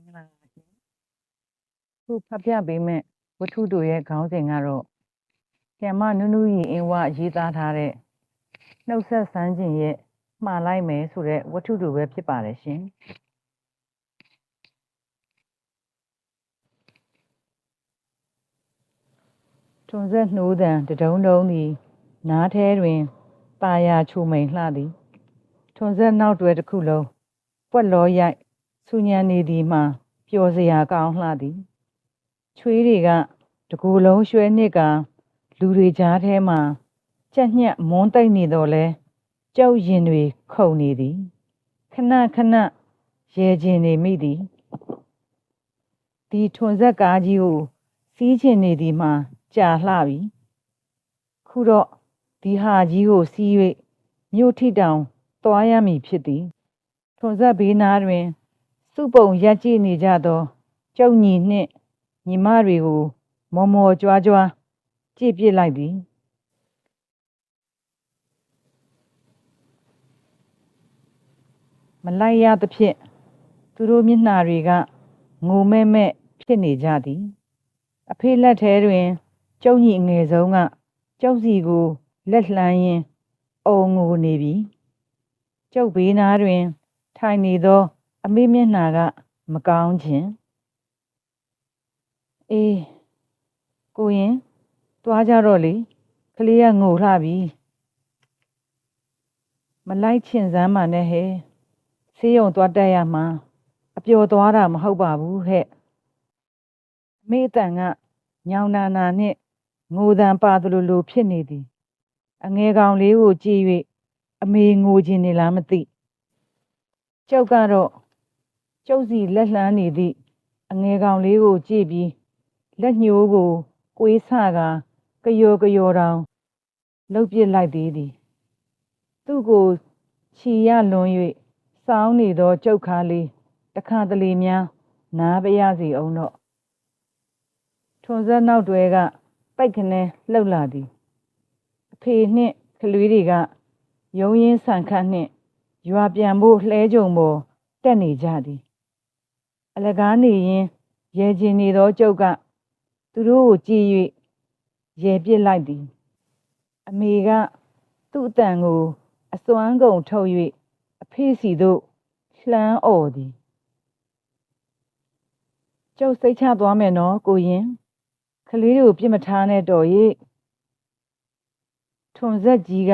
င်္ဂလာပါရှင်ခုဖတ်ပြပေးမယ့်ဝတ္ထုတို့ရဲ့ခေါင်းစဉ်ကတော့ကျမနုနုရီအင်းဝရေးသားထားတဲ့နှုတ်ဆက်ဆန်းခြင်းရဲ့မှားလိုက်မယ်ဆိုတဲ့ဝတ္ထုတို့ပဲဖြစ်ပါတယ်ရှင်ထွန်ဆက်နှိုးတံတဒုံဒုံသည်နားထဲတွင် ပါယာချိုမိန်လှသည်ထွန်ဆက်နောက်တွဲတစ်ခုလုံးပွက်လောရိုက် ဆူညံနေသည်မှပျော်စရာကောင်းလှသည်ချွေးတွေကတကူလုံးရွှဲနှစ်ကလူတွေကြားထဲမှကြက်ညက်မွန်းတိတ်နေတော့လဲကြောက်ရင်တွေခုန်နေသည်ခဏခဏရဲကျင်နေမိသည်ဒီထွန်ဆက်ကားကြီးကိုစီးချင်နေသည်မှကြာလှပြီခုတော့ဒီဟာကြီးကိုစီး၍မြို့ထိတောင်သွားရမည်ဖြစ်သည်ထွန်ဆက်ဘေးနားတွင် စုပုံရက်ကြည့်နေကြသောကျုပ်ညီနှင့်ညီမတွေကိုမော်မော်ကြွားကြွားကြည့်ပြစ်လိုက်သည်မလိုက်ရသဖြင့်သူတို့မျက်နှာတွေကငိုမဲ့မဲ့ဖြစ်နေကြသည် အဖေလက်ထဲတွင်ကျုပ်ညီအငယ်ဆုံးကကျုပ်စီကိုလက်လှမ်းရင်းအုံငိုနေပြီကျုပ်ဘေးနားတွင် ထိုင်နေသော အမေမျက်နှာက မကောင်းခြင်းအေးကိုရင်သွားကြတော့လေကလေးကငိုလှပြီမလိုက်ချင်စမ်းပါနဲ့ဟဲ့ဆေးရုံသွားတက်ရမှာအပျော်သွားတာမဟုတ်ပါဘူးဟဲ့အမေအတန်ကညောင်နာနာနဲ့ငိုတန်ပါသလိုလိုဖြစ်နေသည်အငယ်ကောင်လေးကိုကြည့်၍အမေငိုခြင်းနေလားမသိကျောက်ကတော့ ကျုပ်စီလက်လှမ်းနေသည့်အငယ်ကောင်လေးကိုကြည့်ပြီးလက်ညှိုးကိုကွေးဆကကယောကယောတောင်လှုပ်ပစ်လိုက်သေးသည် သူ့ကိုခြီရလွန်၍စောင်းနေသောကျုပ်ခါလေးတခါတလေများနားပရစီအောင်တော့ထွန်ဆက်နောက်တွဲကပိုက်ခနဲလှုပ်လာသည်အဖေနှင့်ကလေးတွေကယုံရင်းဆန်ခတ်နှင့်ရွာပြန်ဖို့လှဲကြုံပေါ်တက်နေကြသည် အလကားနေရင်ရဲကျင်နေသောကျုပ်ကသူတို့ကိုကြည်၍ရဲပစ်လိုက်သည် အမေကသူ့အတန်ကိုအစွမ်းကုန်ထုတ်၍အဖေစီသို့လှမ်းអော်သည်ကျုပ်စိတ်ချသွားမယ်နော်ကိုရင်ကလေးတွေကိုပြစ်မထားနဲ့တော်ရဲ့ထွန်ဆက်ကြီးက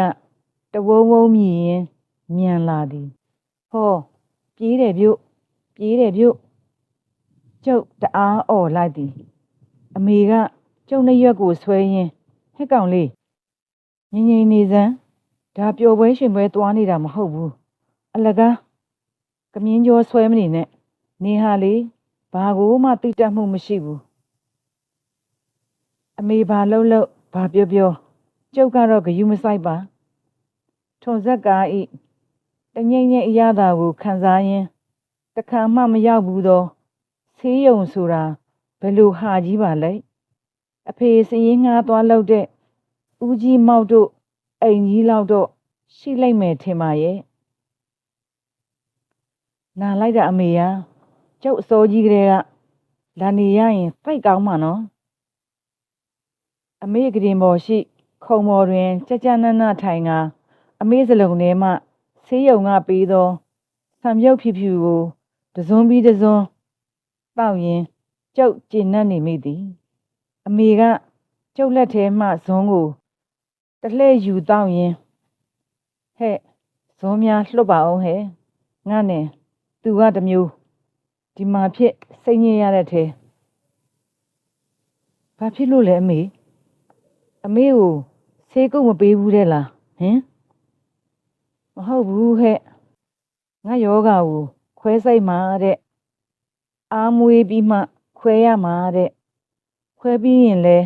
တဝုံဝုံမြည်ရင်မြန်လာသည်ဟောပြေးတယ်ပြုတ်ပြေးတယ်ပြုတ် ကျုပ်တအားអော်လိုက်သည်အမေကကျုပ်နှစ်ရွက်ကိုဆွဲရင်းဟက်ကောင်လေးငြိမ်ငြိမ်နေစမ်းဒါပျော်ပွဲရှင်ပွဲသွားနေတာမဟုတ်ဘူးအလကားကမြင်းကျော်ဆွဲမနေနဲ့နေဟာလေဘာကိုမှတိတက်မှုမရှိဘူးအမေဘာလှုပ်လှုပ်ဘာပြောပြောကျုပ်ကတော့ဂယုမဆိုင်ပါထွန်ဆက်ကားဤတငိမ့်ငိမ့်အရသာကိုခံစားရင်းတခါမှမရောက်ဘူးသော ဆေးရုံဆိုတာဘယ်လိုဟာကြီးပါလဲအဖေစရင်ငှားသွားလောက်တဲ့ဦးကြီးမောက်တို့အိမ်ကြီးလောက်တော့ရှိလိုက်မယ်ထင်ပါရဲ့နာလိုက်တာအမေယာကျုပ်အစောကြီးကလေးကလာနေရရင်ပိုက်ကောင်းမှာနော်အမေကရင်ပေါ်ရှိခုံပေါ်တွင်ကြကြနနထိုင်ကအမေစလုံးထဲမှဆေးရုံကပေးသောဆံမြုပ်ဖြူဖြူကိုတစွန်းပြီးတစွန်း တောက်ရင်ကျုပ်ကျဉ်နှံ့နေမိသည်အမေကကျုပ်လက်ထဲမှဇွန်းကိုတလှဲ့ယူတောက်ရင်ဟဲ့ဇွန်းများလှုပ်ပါအောင်ဟဲ့ငါနဲ့သူကတမျိုးဒီမှာဖြစ်စိတ်ညစ်ရတဲ့ထဲဘာဖြစ်လို့လဲအမေအမေကိုဆေးကုတ်မပေးဘူးတဲ့လားဟင်မဟုတ်ဘူးဟဲ့ငါယောဂါကိုခွဲစိတ်မှာတဲ့ အာမွေးပြီးမှခွဲရမှာတဲ့ခွဲပြီးရင်လဲ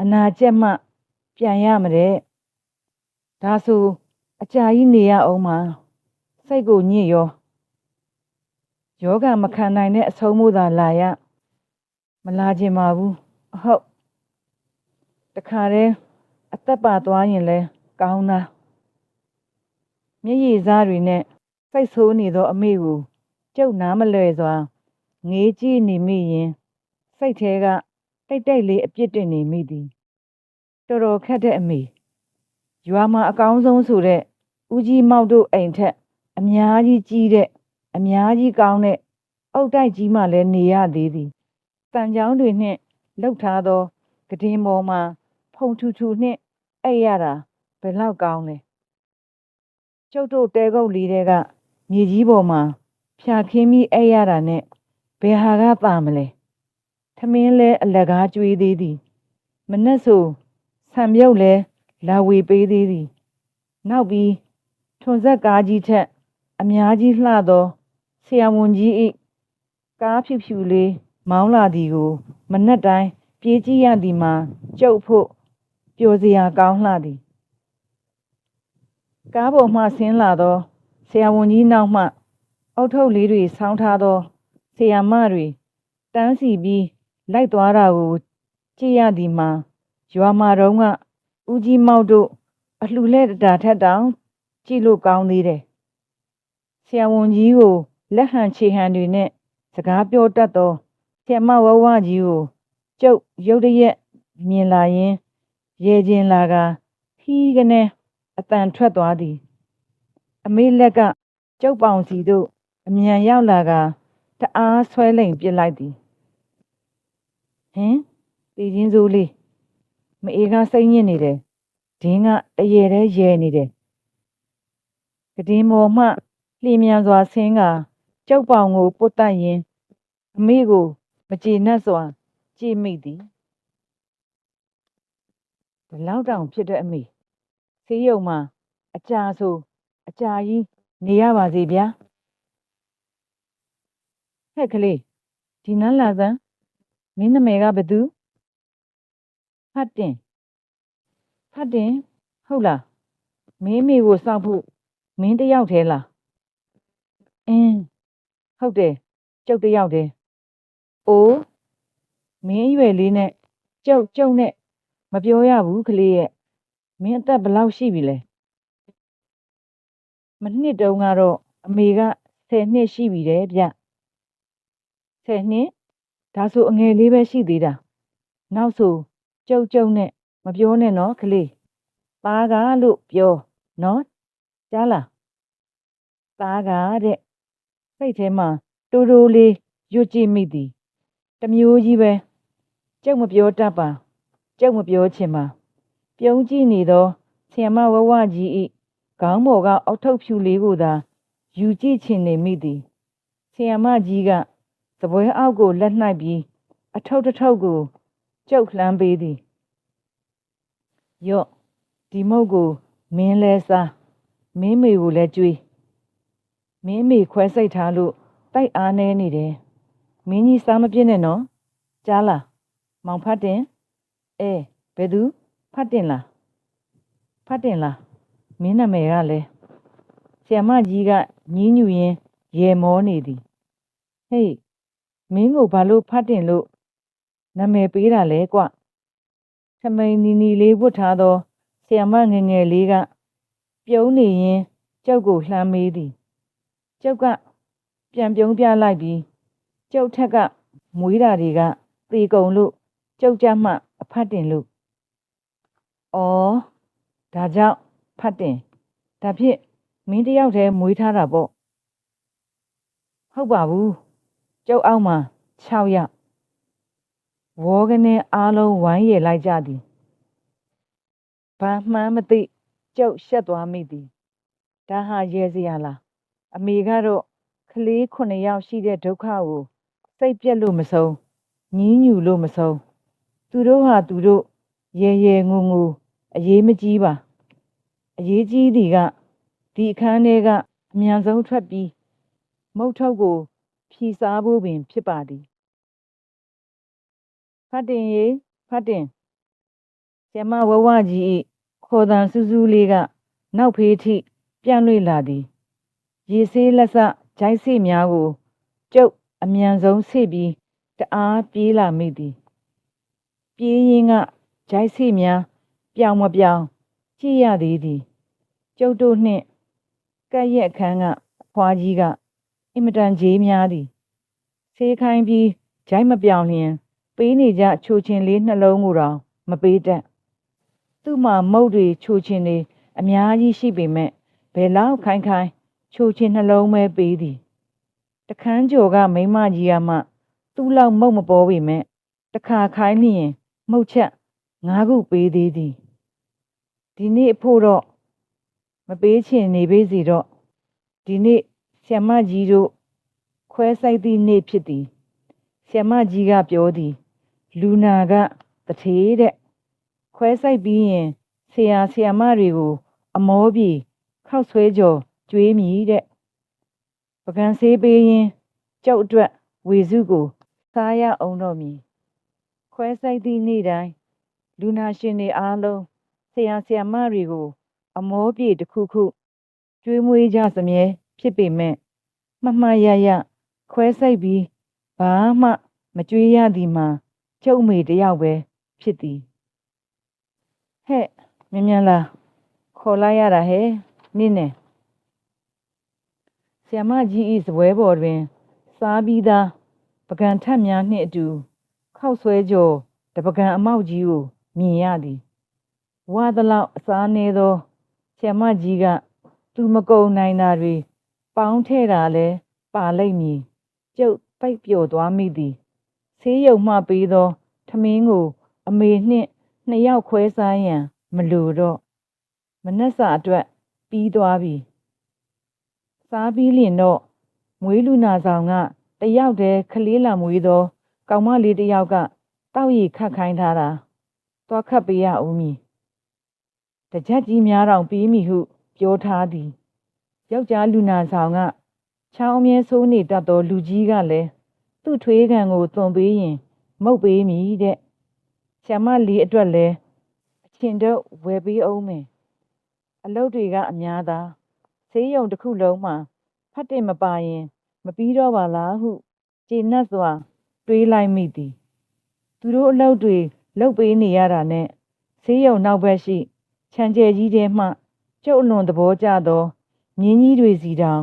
အနာကျက်မှ ပြန်ရမှာတဲ့ဒါဆိုအကြာကြီးနေရအောင်မှာစိတ်ကိုညစ်ရောယောဂမခံနိုင်တဲ့အဆုံးမို့သာလာရမလာခြင်းပါဘူးအဟုတ်တခါတည်းအသက်ပါသွားရင်လဲကောင်းသားမျက်ရည်စားတွေနဲ့စိတ်ဆိုးနေသောအမေကိုကျုပ်နားမလွယ်စွာ ငေးကြည့်နေမိရင်စိတ်ထဲကတိတ်တိတ်လေးအပြစ်တင်နေမိသည်တော်တော်ခက်တဲ့အမေရွာမှာအကောင်းဆုံးဆိုတဲ့ဦးကြီးမောက်တို့အိမ်ထက် အများကြီးကြီးတဲ့အများကြီးကောင်းတဲ့အုတ်တိုက်ကြီးမှလည်းနေရသေးသည်တန်ချောင်းတွေနှင့်လှုပ်ထားသောကဒင်းပေါ်မှာ ဖုံထူထူနှင့်အိပ်ရတာဘယ်လောက်ကောင်းလဲကျုပ်တို့တဲကုတ်လေးတွေကမြေကြီးပေါ်မှာဖြာခင်းပြီးအိပ်ရတာနဲ့ ဘယ်ဟာကသာမလဲထမင်းလဲအလကားကျွေးသေးသည်မနှက်ဆိုဆံမြုပ်လဲလာဝေပေးသေးသည်နောက်ပြီးထွန်ဆက်ကားကြီးထက် အများကြီးလှသောဆရာဝန်ကြီး၏ကားဖြူဖြူလေးမောင်းလာသည်ကို မနှက်တိုင်းပြေးကြည့်ရသည်မှာကျုပ်ဖို့ပျော်စရာကောင်းလှသည်ကားပေါ်မှဆင်းလာသောဆရာဝန်ကြီးနောက်မှအုတ်ထုပ်လေးတွေဆောင်းထားသော ဆရာမတွေတန်းစီပြီးလိုက်သွားတာကိုကြည့်ရသည်မှာရွာမှာတော့ကဦးကြီးမောက်တို့အလှူလက်တာထက်တောင်ကြည့်လို့ကောင်းသေးတယ်ဆရာဝန်ကြီးကိုလက်ဟန်ခြေဟန်တွေနဲ့စကားပြောတတ်သောဆရာမဝဝကြီးကိုကျုပ်ရုတ်တရက်မြင်လာရင်ရေကျင်လာကဟီးကနေအတန်ထွက်သွားသည် အမေလက်ကကျုပ်ပေါင်စီတို့အမြန်ရောက်လာက တအားဆွဲလိမ်ပြစ်လိုက်သည်ဟင်တည်ချင်းစိုးလေးမအေးကစိတ်ညစ်နေတယ်ဒင်းကတရေတည်းရဲနေတယ်ကဒင်းမော်မှလျင်မြန်စွာဆင်းကကျုပ်ပေါင်ကိုပုတ်တတ်ရင်အမေကိုမကြည်နပ်စွာကြည့်မိသည်ဒီလောက်တောင်ဖြစ်တဲ့အမေဆေးရုံမှာအကြာဆိုအကြာကြီးနေရပါစေဗျာ ဟဲ့ကလေးဒီနန်းလာစမ်းမင်းနာမည်ကဘသူဖတ်တင်ဖတ်တင်ဟုတ်လားမင်းမိကိုစောင့်ဖို့မင်းတယောက်တည်းလားအင်းဟုတ်တယ်ကျုပ်တယောက်တည်းအိုးမင်းအရွယ်လေးနဲ့ကျုပ်ကျုပ်နဲ့မပြောရဘူးကလေးရဲ့မင်းအသက်ဘယ်လောက်ရှိပြီလဲမနှစ်တုန်းကတော့အမေက10နှစ်ရှိပြီတဲ့ဗျ 10နှစ်ဒါဆိုအငယ်လေးပဲရှိသေးတာနောက်ဆိုကျုပ်ကျုပ်နဲ့မပြောနဲ့နော်ကလေးသားကလို့ပြောနော်ကြားလားသားကတဲ့စိတ်ထဲမှာတိုးတိုးလေးရွတ်ကြည့်မိသည်တစ်မျိုးကြီးပဲကျုပ်မပြောတတ်ပါကျုပ်မပြောချင်ပါပြုံးကြည့်နေသောဆီယမဝဝကြီးဤခေါင်းပေါ်ကအောက်ထုတ်ဖြူလေးကိုသာယူကြည့်ချင်နေမိသည်ဆီယမကြီးက သပွဲအောက်ကိုလက်နှိုက်ပြီးအထုပ်တစ်ထုပ်ကိုကျုပ်လှမ်းပေးသည်ယော့ဒီမုတ်ကိုမင်းလဲစားမင်းမေကိုလည်းကြွေးမင်းမေခွဲစိတ်ထားလို့တိုက်အားနေနေတယ်မင်းကြီးစားမပြည့်နဲ့နော်ကြားလားမောင်ဖတ်တင်အဲဘယ်သူဖတ်တင်လားဖတ်တင်လားမင်းနာမည်ကလည်းဆ iam မကြီးကညင်းညူရင်းရေမောနေသည်ဟေး မင်းကိုဘာလို့ဖတ်တင်လို့နာမည်ပေးတာလဲကွထမိန်နီနီလေးဝတ်ထားသောဆ iam မငယ်ငယ်လေးကပြုံးနေရင်ကျုပ်ကိုလှမ်းမေးသည်ကျုပ်ကပြန်ပြုံးပြလိုက်ပြီးကျုပ်ထက်ကမွေးတာတွေကသေကုန်လို့ကျုပ်ကြမှအဖတ်တင်လို့ဩဒါကြောင့်ဖတ်တင်ဒါဖြစ်မင်းတယောက်တည်းမွေးထားတာပေါ့ဟုတ်ပါဘူး ကျုပ်အောက်မှာ6ယောက်ဝေါကနေအားလုံးဝိုင်းရလိုက်ကြသည်ဘာမှန်းမသိကျုပ်ရှက်သွားမိသည်ဒါဟာရဲစရာလားအမေကတော့ကလေး9ယောက်ရှိတဲ့ဒုက္ခကိုစိတ်ပြက်လို့မဆုံးညင်းညူလို့မဆုံးသူတို့ဟာသူတို့ရဲရဲငူငူအရေးမကြီးပါအရေးကြီးသည်ကဒီအခန်းထဲကအမြန်ဆုံးထွက်ပြီးမုတ်ထုတ်ကို ဖြီစားဖို့ပင် ဖြစ်ပါသည်ဖတ်တင်ရေဖတ်တင်ဆရာမဝဝကြီး၏ခေါ်တန်စူးစူးလေးကနောက်ဖေးထိပြန့်လွင့်လာသည် ရေဆေးလက်စဂျိုက်စီများကို ကျုပ်အမြန်ဆုံးဆိပြီးတအားပြေးလာမိသည် ပြေးရင်းကဂျိုက်စီများပြောင်မပြောင်ကြည့်ရသေးသည် ကျုပ်တို့နှင့်ကက်ရက်အခန်းကအဖွားကြီးက အင်မတန်ကြေးများသည်ဆေးခိုင်းပြီးဂျိုက်မပြောင်လျင် ပေးနေကြချိုချင်လေးနှလုံးကိုတောင်မပေးတတ်သူ့မှာမုတ်တွေချိုချင်တွေအများကြီးရှိပေမဲ့ဘယ်လောက်ခိုင်းခိုင်းချိုချင်နှလုံးပဲပေးသည်တခန်းကျော်ကမိန်းမကြီးကမှသူ့လောက်မုတ်မပေါ်ပေမဲ့တစ်ခါခိုင်းလျင်မုတ်ချက်ငါးခုပေးသေးသည်ဒီနေ့အဖို့တော့မပေးချင်နေပေးစီတော့ဒီနေ့ ဆ iam မကြီးတို့ခွဲဆိုင်သည့်နေ့ဖြစ်သည်ဆ iam မကြီးကပြောသည် လူနာကတထေးတဲ့ခွဲဆိုင်ပြီးရင်ဆရာဆရာမတွေကို အမောပြေခောက်ဆွဲကြော်ကျွေးမြည်တဲ့ပကံဆေးပေးရင်ကြောက်အတွက်ဝေစုကိုစားရအောင်တော့မည်ခွဲဆိုင်သည့်နေ့တိုင်းလူနာရှင်တွေအားလုံးဆရာဆရာမတွေကို အမောပြေတစ်ခုခုကျွေးမွေးကြစမြဲ ဖြစ်ပေမဲ့မှတ်မှတ်ရရခွဲဆိုင်ပြီးဘာမှမကျွေးရသည်မှာကျုပ်မေတယောက်ပဲဖြစ်သည်ဟဲ့မြင်မြန်လားခေါ်လိုက်ရတာဟဲ့နင့်နဲ့ဆ iam မကြီးဤစပွဲပေါ်တွင် စားပြီးသားပကံထက်များနှင့်အတူ ခောက်ဆွဲကြော်တပကံအမောက်ကြီးကိုမြင်ရသည်ဝါသလောက်အစားနေသောဆ iam မကြီးကသူမကုံနိုင်တာတွေ ပေါင်းထဲ့တာလဲပါလိမ့်မည်ကျုပ်ပိုက်ပျော်သွားမိသည်ဆေးရုံမှပေးသောထမင်းကို အမေနှင့်နှစ်ယောက်ခွဲစားရန် မလိုတော့မနှက်စာအတွက်ပြီးသွားပြီစားပြီးလျင်တော့မွေးလူနာဆောင်ကတယောက်တည်းခလေးလာမွေးသောကောင်မလေးတစ်ယောက်ကတောက်ရီခတ်ခိုင်းထားတာသွားခတ်ပေးရဦးမည်တကြက်ကြီးများတောင်ပြီးမည်ဟု ပြောထားသည် ယောက်ျားလူနာဆောင်ကချောင်းအမြဲဆိုးနေတတ်သောလူကြီးကလည်းသူ့ထွေးခံကိုသွန်ပေးရင်မုတ်ပေးမည်တဲ့ဆ iam မလေးအတွက်လည်းအချင်းတော့ဝယ်ပေးအောင်မယ်အလုပ်တွေကအများသားဆေးရုံတစ်ခုလုံးမှာဖတ်တင်မပါရင် မပြီးတော့ပါလားဟုကျေနပ်စွာ တွေးလိုက်မိသည်သူတို့အလုပ်တွေလုပ်ပေးနေရတာနဲ့ဆေးရုံနောက်ဘက်ရှိခြံကျဲကြီးထဲမှကျုပ်အလွန်သဘောကျသော မြင်းကြီးတွေစီတောင်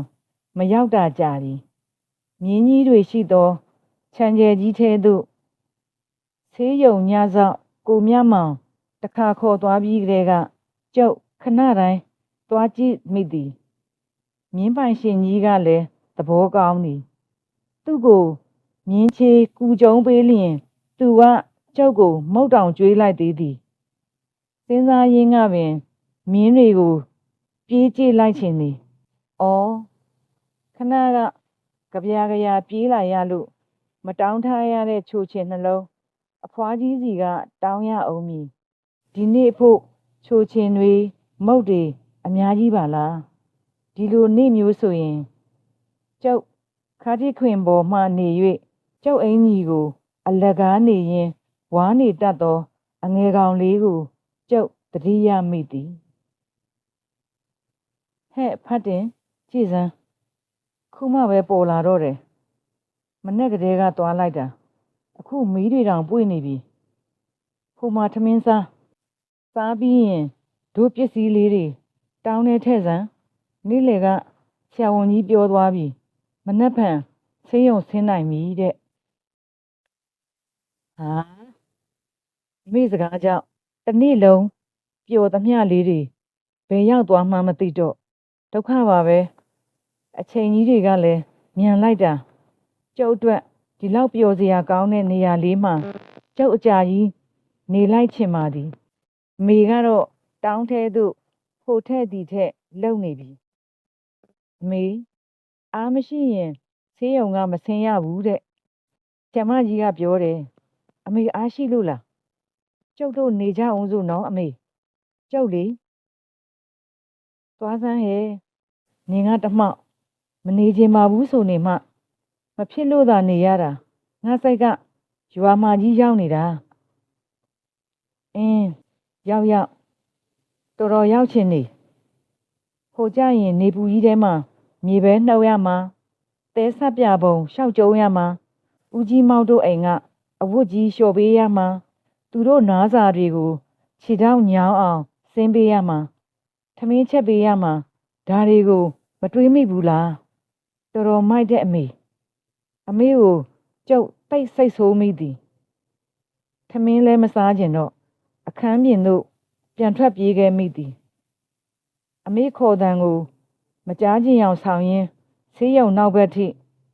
မရောက်တာကြသည်မြင်းကြီးတွေရှိသောခြံကျဲကြီးထဲသို့ဆေးရုံညဆောင်ကိုမြတ်မောင်တခါခေါ်သွားပြီးကတည်းကကျုပ်ခဏတိုင်းသွားကြည့်မိသည်မြင်းပိုင်ရှင်ကြီးကလည်းသဘောကောင်းသည်သူ့ကိုမြင်းချေကူကြုံပေးလျင် သူကကျုပ်ကိုမုတ်တောင်ကျွေးလိုက်သေးသည်စဉ်းစားရင်းကပင် မြင်းတွေကို ပြေးကြည့်လိုက်ချင်သည်။အော်ခဏကကြပြာကြရာပြေးလာရလို့မတောင်းထားရတဲ့ချိုချင်နှလုံးအဖွားကြီးစီကတောင်းရအောင်မည်ဒီနေ့ဖို့ချိုချင်တွေမုတ်တွေအများကြီးပါလားဒီလိုနေ့မျိုးဆိုရင်ကျုပ်ခါတိခွင်ပေါ်မှနေ၍ကျုပ်အင်ကြီးကို အလကားနေရင်ဝါနေတတ်သော အငယ်ကောင်လေးကိုကျုပ်တတိယမိသည် ဟဲ့ဖတ်တင်ကြည်စမ်းခုမှပဲပေါ်လာတော့တယ်မနဲ့ကလေးကသွားလိုက်တာအခုမီးတွေတောင်ပွေ့နေပြီဟိုမှာထမင်းစားစားပြီးရင်တို့ပစ္စည်းလေးတွေတောင်းနေထဲ့စမ်းနေ့လေကဆရာဝန်ကြီးပြောသွားပြီမနှက်ဖန်ဆေးရုံဆင်းနိုင်ပြီတဲ့ဟာမိစကားကြောင့်တစ်နေ့လုံးပျော်သမျှလေးတွေဘယ်ရောက်သွားမှမသိတော့ ဒုက္ခပါပဲအချိန်ကြီးတွေကလည်းမြန်လိုက်တာကျုပ်အတွက်ဒီလောက်ပျော်စရာကောင်းတဲ့နေရာလေးမှာကျုပ်အကြာကြီးနေလိုက်ချင်ပါသည်အမေကတော့တောင်းထဲသို့ဟိုထက်ဒီထက်လှုပ်နေပြီအမေအားမရှိရင်ဆေးရုံကမဆင်းရဘူးတဲ့ဆ iam မကြီးကပြောတယ်အမေအားရှိလို့လားကျုပ်တို့နေကြအောင်စို့နော်အမေကျုပ်လေ သွားစမ်းဟဲ့နေငါတမောက်မနေချင်ပါဘူးဆိုနေမှမဖြစ်လို့သာနေရတာငါစိတ်ကရွာမကြီးရောက်နေတာအင်းရောက်ရောက်တော်တော်ရောက်ချင်နေဟိုကြရင်နေပူကြီးထဲမှာမြေပဲနှုတ်ရမှာတဲဆက်ပြပုံရှောက်ကျုံရမှာဦးကြီးမောက်တို့အိမ်ကအဝတ်ကြီးလျှော်ပေးရမှာသူတို့နားစာတွေကိုခြေထောက်ညောင်းအောင်ဆင်းပေးရမှာ ထမင်းချက်ပေးရမှာဒါတွေကိုမတွေးမိဘူးလားတော်တော်မိုက်တဲ့အမေအမေကိုကျုပ်တိတ်စိတ်ဆိုးမိသည်ထမင်းလဲမစားကျင်တော့အခန်းပြင်သို့ပြန်ထွက်ပြေးခဲ့မိသည်အမေခေါ်တန်ကို မကြားကျင်အောင်ဆောင်ရင်းဆေးရုံနောက်ဘက်ထိ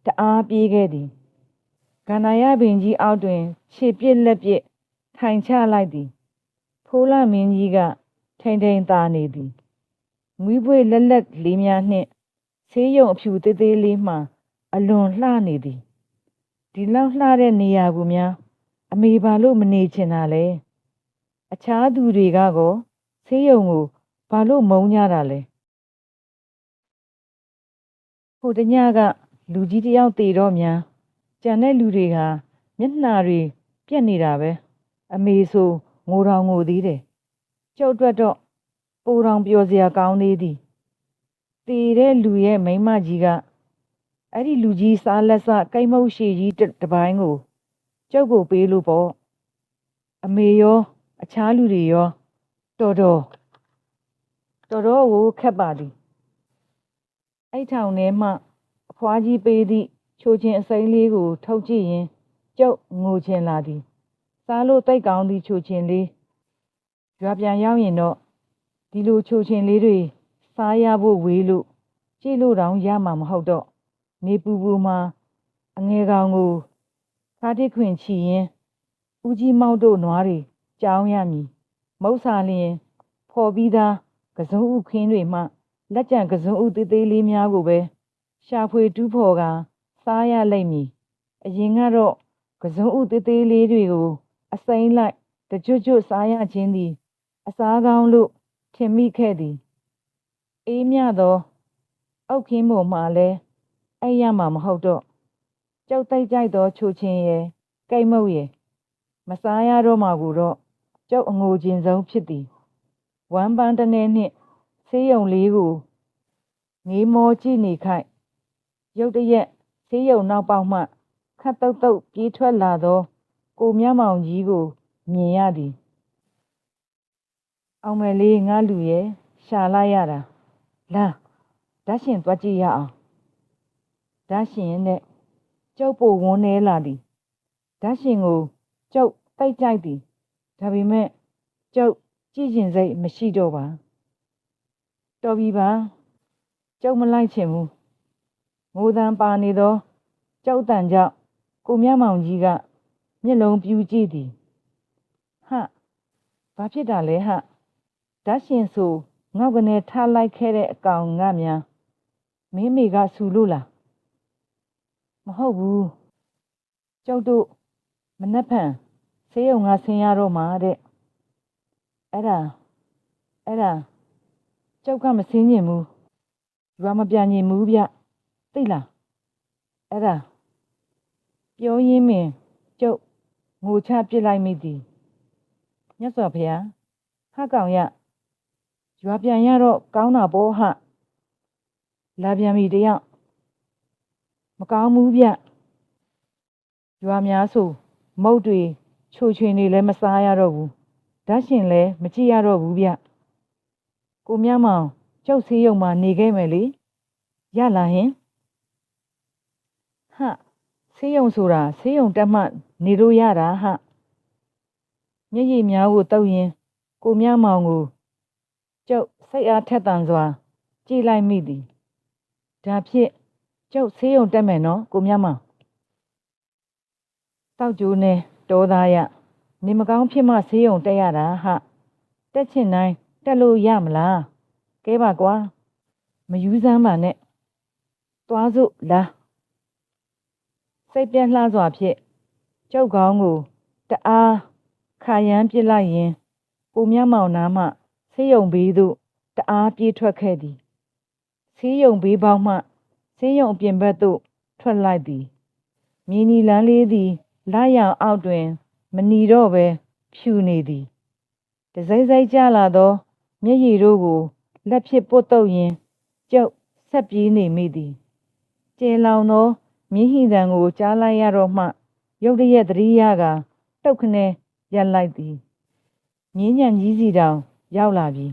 တအားပြေးခဲ့သည်ကန္နာယပင်ကြီးအောက်တွင်ခြေပြစ်လက်ပြစ်ထိုင်ချလိုက်သည်ဖိုးလမင်းကြီးကထိန်ထိန်သာနေသည် ငွေးပွေလက်လက်လေးများနှင့်ဆေးရုံအဖြူသေးသေးလေးမှ အလွန်လှနေသည်ဒီလောက်လှတဲ့နေရာကိုများ အမေဘာလို့မနေချင်တာလဲအခြားသူတွေကကောဆေးရုံကိုဘာလို့မုန်းကြတာလဲဟိုတညကလူကြီးတစ်ယောက်တည်တော့များကြံတဲ့လူတွေကမျက်နှာတွေပြက်နေတာပဲအမေဆိုငိုတော်ငိုသေးတယ်ကျုပ်အတွက်တော့ ပိုတော်ပျော်စရာကောင်းသေးသည်တည်တဲ့လူရဲ့မိန်းမကြီးကအဲ့ဒီလူကြီးစားလက်စကိတ်မုတ်ရှည်ကြီးတစ်တစ်ပိုင်းကိုကျုပ်ကိုပေးလို့ပေါ့အမေရောအခြားလူတွေရောတော်တော်တော်တော်ကိုခက်ပါသည်အဲ့ထောင်ထဲမှအဖွားကြီးပေးသည့်ချိုချင်းအစိမ်းလေးကို ထုတ်ကြည့်ရင်ကျုပ်ငိုချင်လာသည်စားလို့တိတ်ကောင်းသည့်ချိုချင်းလေးရွာပြန်ရောက်ရင်တော့ ဒီလိုချိုချင်းလေးတွေစားရဖို့ဝေးလို့ကြည့်လို့တောင်ရမှာမဟုတ်တော့နေပူပူမှာအငယ်ကောင်ကိုဖားတိခွင်ချီရင်ဦးကြီးမောက်တို့နွားတွေကြောင်းရမည်မုတ်စာလျင်ဖော်ပြီးသားကစုံဥခင်းတွေမှလက်ကြံကစုံဥသေးသေးလေးများကိုပဲရှာဖွေတူးဖော်ကစားရလိမ့်မည်အရင်ကတော့ကစုံဥသေးသေးလေးတွေကို အစိမ့်လိုက်တကြွကြွစားရခြင်းသည် အစားကောင်းလို့ ထင်မိခဲ့သည် အေးမြသောအောက်ခင်းပေါ်မှလည်းအဲ့ရမှာမဟုတ်တော့ကြောက်တိုက်ကြိုက်သောချိုချင်းရဲ့ကိတ်မုတ်ရဲ့မစားရတော့မှကိုတော့ကြောက်အငိုခြင်းဆုံးဖြစ်သည်ဝမ်းပန်းတနေနှင့်ဆေးရုံလေးကိုငေးမောကြည့်နေခိုက်ရုတ်တရက်ဆေးရုံနောက်ပေါက်မှခတ်တုတ်တုတ်ပြေးထွက်လာသောကိုမြမောင်ကြီးကိုမြင်ရသည် အောင်မယ်လေးငါလူရဲ့ရှာလိုက်ရတာလာဓာတ်ရှင်သွားကြည့်ရအောင်ဓာတ်ရှင်နဲ့ကျုပ်ပိုဝန်းနေလာသည်ဓာတ်ရှင်ကိုကျုပ်တိတ်ကြိုက်သည်ဒါပေမဲ့ကျုပ်ကြည့်ကျင်စိတ်မရှိတော့ပါတော်ပြီပါကျုပ်မလိုက်ချင်ဘူးငိုတန်ပါနေသောကျုပ်တန်ကြောင့်ကိုမြမောင်ကြီးကမျက်လုံးပြူကြည့်သည်ဟဘာဖြစ်တာလဲဟ ဓာတ်ရှင်ဆိုငေါက်ကနေထားလိုက်ခဲ့တဲ့အကောင်ငါများမင်းမေကဆူလို့လားမဟုတ်ဘူးကျုပ်တို့မနှက်ဖန်ဆေးရုံကဆင်းရတော့မှာတဲ့အဲ့ဒါအဲ့ဒါကျုပ်ကမဆင်းညင်ဘူးရွာမပြန်ညင်ဘူးဗျသိလားအဲ့ဒါပြောရင်းမင်းကျုပ်ငိုချပစ်လိုက်မိသည်မြတ်စွာဘုရားဟကောင်ရ ရွာပြန်ရတော့ကောင်းတာပေါ့ဟလာပြန်ပြီတယောက်မကောင်းဘူးဗျရွာများဆိုမုတ်တွေချိုချွင်တွေလည်းမစားရတော့ဘူးဓာတ်ရှင်လည်းမကြည့်ရတော့ဘူးဗျကိုမြမောင်ကျုပ်ဆေးရုံမှာနေခဲ့မယ်လေရလာဟင်ဟဆေးရုံဆိုတာဆေးရုံတက်မှနေလို့ရတာဟမျက်ရည်များကိုတောက်ရင်ကိုမြမောင်ကို ကျုပ်စိတ်အားထက်သန်စွာ ကြည်လိုက်မိသည်ဒါဖြင့်ကျုပ်ဆေးရုံတက်မယ်နော်ကိုမြမောင်တောက်ကျိုးနဲ့တောသားရနေမကောင်းဖြစ်မှဆေးရုံတက်ရတာဟတက်ချင်တိုင်းတက်လို့ရမလားကဲပါကွာမယူစမ်းပါနဲ့သွားစို့လားစိတ်ပြက်လှစွာဖြင့်ကျုပ်ကောင်းကိုတအားခါရမ်းပစ်လိုက်ရင်ကိုမြမောင်နားမှ ဆေးရုံဘေးသို့တအားပြေးထွက်ခဲ့သည်ဆေးရုံဘေးပေါက်မှဆေးရုံအပြင်ဘက်သို့ထွက်လိုက်သည်မြင်းနီလန်းလေးသည်လာရောင်အောက်တွင်မနီတော့ပဲဖြူနေသည်တစိမ့်စိမ့်ကျလာသောမျက်ရည်တို့ကိုလက်ဖြင့်ပုတ်တုပ်ရင်းကျုပ်ဆက်ပြေးနေမိသည်ကျေလောင်သောမြင်းဟိတံကိုကြားလိုက်ရတော့မှရုတ်တရက်သတိရကတုတ်ခနဲရက်လိုက်သည်မြင်းညံကြီးစီတောင် ရောက်လာပြီ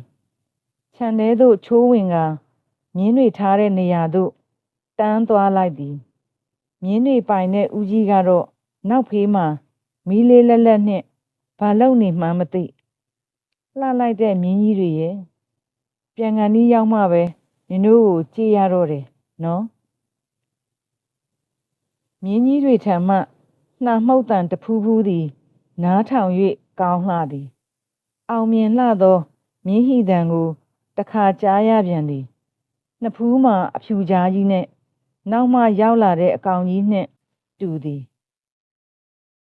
ခြံထဲသို့ချိုးဝင်ကမြင်းတွေထားတဲ့နေရာသို့တန်းသွားလိုက်သည်မြင်းနေပိုင်တဲ့ဦးကြီးကတော့နောက်ဖေးမှာမီးလေးလက်လက်နဲ့ဘာလုံနေမှန်းမသိလှလိုက်တဲ့မြင်းကြီးတွေရဲ့ပြန်ကန်ဒီရောက်မှပဲနင်တို့ကိုကြည့်ရတော့တယ်နော်မြင်းကြီးတွေထံမှနှာမှုတ်တန်တဖူးဖူးသည် နားထောင်၍ကောင်းလှသည် အောင်မြင်လှသောမြင်းဟီတံကိုတခါကြားရပြန်သည်နှစ်ဖူးမှာအဖြူကြားကြီးနဲ့နောက်မှရောက်လာတဲ့အကောင်ကြီးနှင့်တူသည်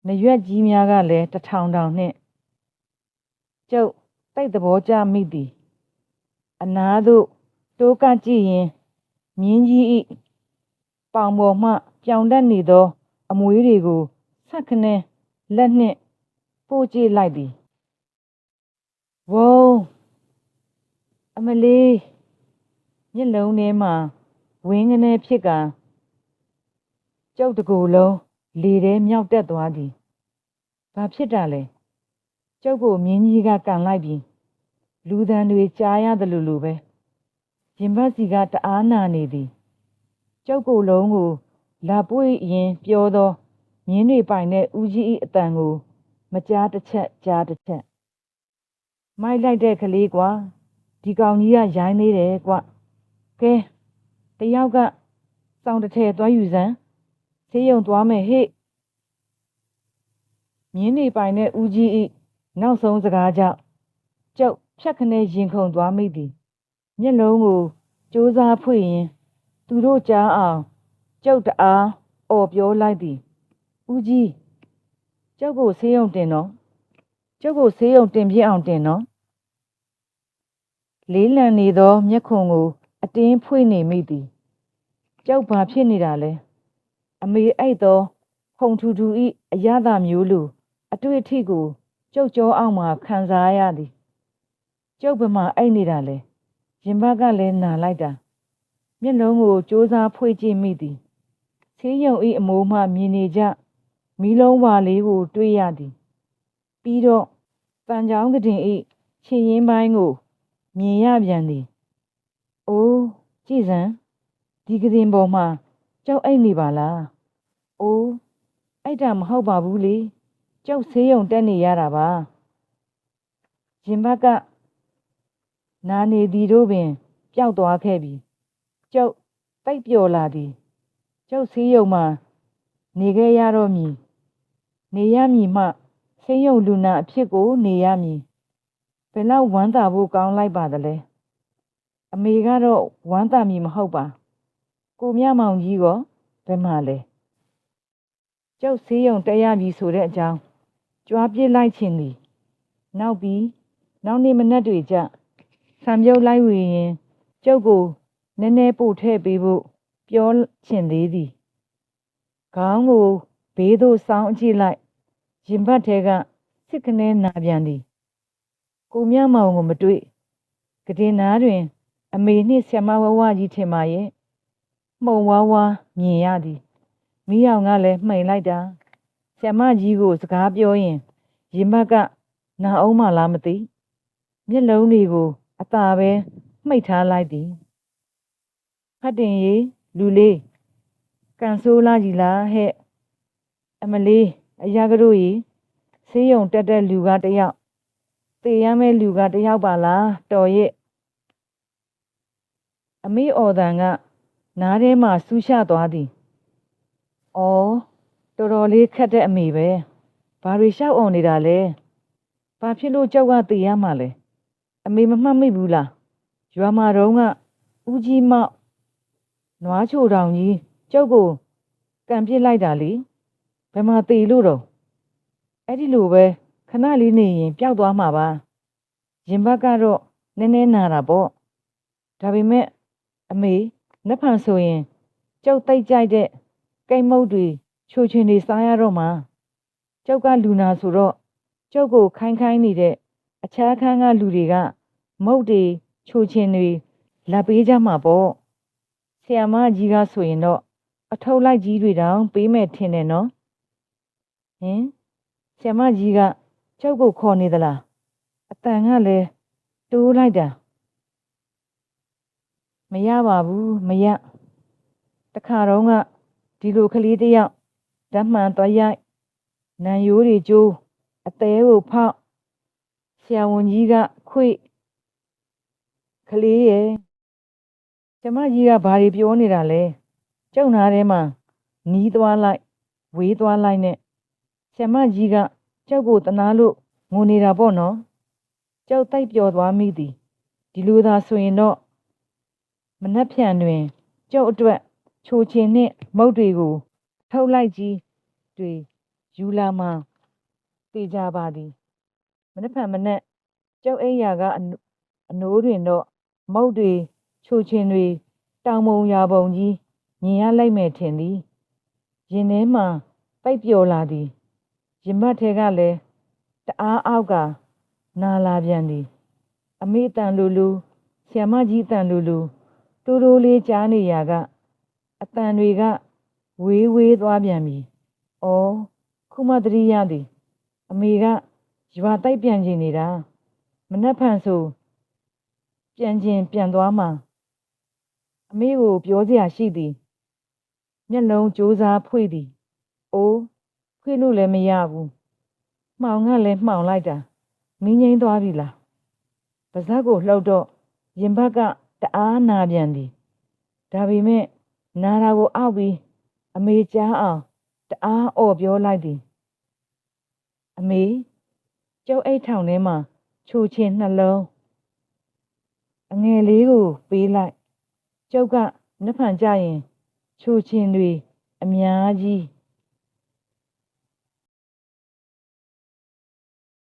နရွက်ကြီးများကလည်းတထောင်ထောင်နှင့်ကျုပ်တိတ်သဘောကျမိသည် အနားသို့တိုးကပ်ကြည့်ရင်မြင်းကြီးဤပေါင်ပေါ်မှပြောင်တတ်နေသော အမွေးတွေကိုဆက်ခနဲလက်နှင့်ပို့ကြည့်လိုက်သည် ဝုံအမလေးမျက်လုံးထဲမှာဝင်းကနေဖြစ်ကကျုပ်တကူလုံးလေထဲမြောက်တက်သွားသည်ဘာဖြစ်တာလဲကျုပ်ကိုမြင်းကြီးကကန်လိုက်ပြီးလူသံတွေကြားရတယ်လို့လိုပဲရင်ဘတ်စီကတအားနာနေသည်ကျုပ်ကိုလုံးကိုလာပွေရင်ပြောသောမြင်းတွေပိုင်တဲ့ဦးကြီး၏အတန်ကို မကြားတစ်ချက်ကြားတစ်ချက် မိုက်လိုက်တဲ့ကလေးကွာဒီကောင်ကြီးကရိုင်းသေးတယ်ကွကဲတယောက်ကစောင်းတစ်ထည်သွားယူစမ်းဆေးရုံသွားမယ်ဟေ့မြင်းနေပိုင်တဲ့ဦးကြီးဤနောက်ဆုံးစကားကြောင့်ကျုပ်ဖြတ်ခနဲရင်ခုန်သွားမိသည်မျက်လုံးကိုစူးစားဖွင့်ရင်သူတို့ကြားအောင်ကျုပ်တအားအော်ပြောလိုက်သည်ဦးကြီးကျုပ်ကိုဆေးရုံတင်တော့ကျုပ်ကိုဆေးရုံတင်ပြအောင်တင်တော့ လေးလံနေသော မျက်ခုံကို အတင်းဖွင့်နေမိသည်ကျုပ်ဘာဖြစ်နေတာလဲအမေအိတ်သောဖုံထူထူဤအရသာမျိုးလိုအတွေ့အထိကိုကျုပ်ကြောအောင်မှခံစားရသည်ကျုပ်ဘယ်မှာအိတ်နေတာလဲရင်ဘတ်ကလည်းနာလိုက်တာမျက်လုံးကိုစူးစားဖွေ့ကြည့်မိသည်ဆေးရုံဤအမိုးမှမြင်နေကြမီးလုံးဝါလေးကို တွေ့ရသည် ပြီးတော့တန်ချောင်းကတင်ဤခြေရင်းပိုင်းကို မြင်ရပြန်သည်အိုးကြည်စံဒီကတင်ပေါ်မှာကြောက်အိတ်နေပါလားအိုးအဲ့ဒါမဟုတ်ပါဘူးလေကျုပ်ဆေးရုံတက်နေရတာပါရင်ဘတ်ကနာနေသည်တို့ပင်ပျောက်သွားခဲ့ပြီကျုပ်တိတ်ပျော်လာသည်ကျုပ်ဆေးရုံမှာနေခဲ့ရတော့မည်နေရမည်မှဆေးရုံလူနာအဖြစ်ကိုနေရမည် ဘယ်လောက်ဝမ်းသာဖို့ကောင်းလိုက်ပါသလဲအမေကတော့ဝမ်းသာမည်မဟုတ်ပါကိုမြမောင်ကြီးကဘယ်မှာလဲကျုပ်ဆေးရုံတက်ရပြီဆိုတဲ့အကြောင်းကြွားပြစ်လိုက်ခြင်းသည်နောက်ပြီးနောက်နေ့မနက်တွေကျဆံပြုတ်လိုက်ဝေရင်ကျုပ်ကိုနည်းနည်းပို့ထည့်ပေးဖို့ပြောချင်သေးသည်ခေါင်းကိုဘေးသို့ဆောင်းအကြည့်လိုက်ရင်ဘတ်ထဲကစစ်ကနေနာပြန်သည် ကိုမြမောင်ကိုမတွေ့ကတင်နာတွင် အမေနှင့်ဆ iam ဝဝကြီးထင်ပါရဲ့မှုံဝါးဝါမြင်ရသည်မိအောင်ကလည်းမှိန်လိုက်တာဆ iam ကြီးကိုစကားပြောရင်ရင်ဘတ်ကနာအောင်မလားမသိမျက်လုံးတွေကိုအသာပဲမှိတ်ထားလိုက်သည်ဖတ်တင်ရေလူလေးကန်ဆိုးလာကြီးလားဟဲ့အမလေးအရာကတို့ကြီးဆေးရုံတက်တဲ့လူကတယောက် သေရမယ့်လူကတယောက်ပါလားတော်ရဲ့အမေအော်တန်ကနားထဲမှာဆူးရှသွားသည်။အော်တော်တော်လေးခက်တဲ့အမေပဲ။ဘာတွေရှောက်အောင်နေတာလဲ။ဘာဖြစ်လို့ကြောက်ကသေရမှာလဲ။အမေမမှတ်မိဘူးလား။ရွာမှာတော့ကဦးကြီးမောက်နွားချိုတောင်ကြီးကျုပ်ကိုကံပြစ်လိုက်တာလေဘယ်မှာတေလို့တော့အဲ့ဒီလိုပဲ ခဏလေးနေရင်ပျောက်သွားမှာပါရင်ဘတ်ကတော့နည်းနည်းနာတာပေါ့ဒါပေမဲ့အမေနှက်ဖန်ဆိုရင်ကျုပ်တိတ်ကြိုက်တဲ့ကိတ်မုတ်တွေချိုချင်တွေစားရတော့မှာကျုပ်ကလူနာဆိုတော့ကျုပ်ကိုခိုင်းခိုင်းနေတဲ့အခြားခန်းကလူတွေကမုတ်တွေချိုချင်တွေလက်ပေးကြမှာပေါ့ဆရာမကြီးကဆိုရင်တော့အထုပ်လိုက်ကြီးတွေတောင်ပေးမယ်ထင်တယ်နော်ဟင်ဆရာမကြီးက ကျုပ်ကိုခေါ်နေသလားအတန်ကလည်းတိုးလိုက်တာမရပါဘူးမရတခါတော့ကဒီလိုကလေးတစ်ယောက်ဓာတ်မှန်သွားရိုက်နံရိုးတွေကျိုးအသေးကိုဖောက်ဆရာဝန်ကြီးကခွေကလေးရဲ့ကျမကြီးကဘာတွေပြောနေတာလဲကျုံနာထဲမှာနီးသွားလိုက်ဝေးသွားလိုက်နဲ့ဆရာမကြီးက ကျောက်ကိုတနာလို့ငိုနေတာပေါ့နော်ကျောက်တိုက်ပျော်သွားမိသည်ဒီလိုသာဆိုရင်တော့မနှက်ဖြန်တွင်ကျောက်အတွက်ချိုချင်နှင့်မုတ်တွေကို ထုတ်လိုက်ကြီးတွေယူလာမှတေကြပါသည်မနှက်ဖန်မနှက်ကျောက်အိမ်ယာကအနုအနိုးတွင်တော့မုတ်တွေချိုချင်တွေတောင်မုံရာပုံကြီးမြင်ရလိုက်မယ်ထင်သည်ရင်ထဲမှပိုက်ပျော်လာသည် ရင်မတ်ထဲကလည်းတအားအောက်ကနာလာပြန်သည် အမေအတန်လူလူဆ iam မကြီးအတန်လူလူတိုးတိုးလေးကြားနေရကအတန်တွေကဝေးဝေးသွားပြန်ပြီ။အော်ခုမှသတိရသည် အမေကရွာတိုက်ပြန်ကျင်နေတာမနှက်ဖန်ဆိုပြန်ကျင်ပြန်သွားမှာအမေကိုပြောစရာရှိသည်မျက်လုံးကြိုးစားဖွေ့သည်အိုး ဖွေ့လို့လည်းမရဘူးမှောင်ကလည်းမှောင်လိုက်တာမင်းငိမ့်သွားပြီလားပါဇက်ကိုလှုပ်တော့ရင်ဘက်ကတအားနာပြန်သည်ဒါပေမဲ့နာတာကိုအောက်ပြီးအမေကြားအောင်တအားအော်ပြောလိုက်သည်အမေကျုပ်အိတ်ထောင်ထဲမှာချိုချင်နှလုံးအငယ်လေးကိုပေးလိုက် ကျုပ်ကနှက်ဖန်ကြရင်ချိုချင်တွေအများကြီး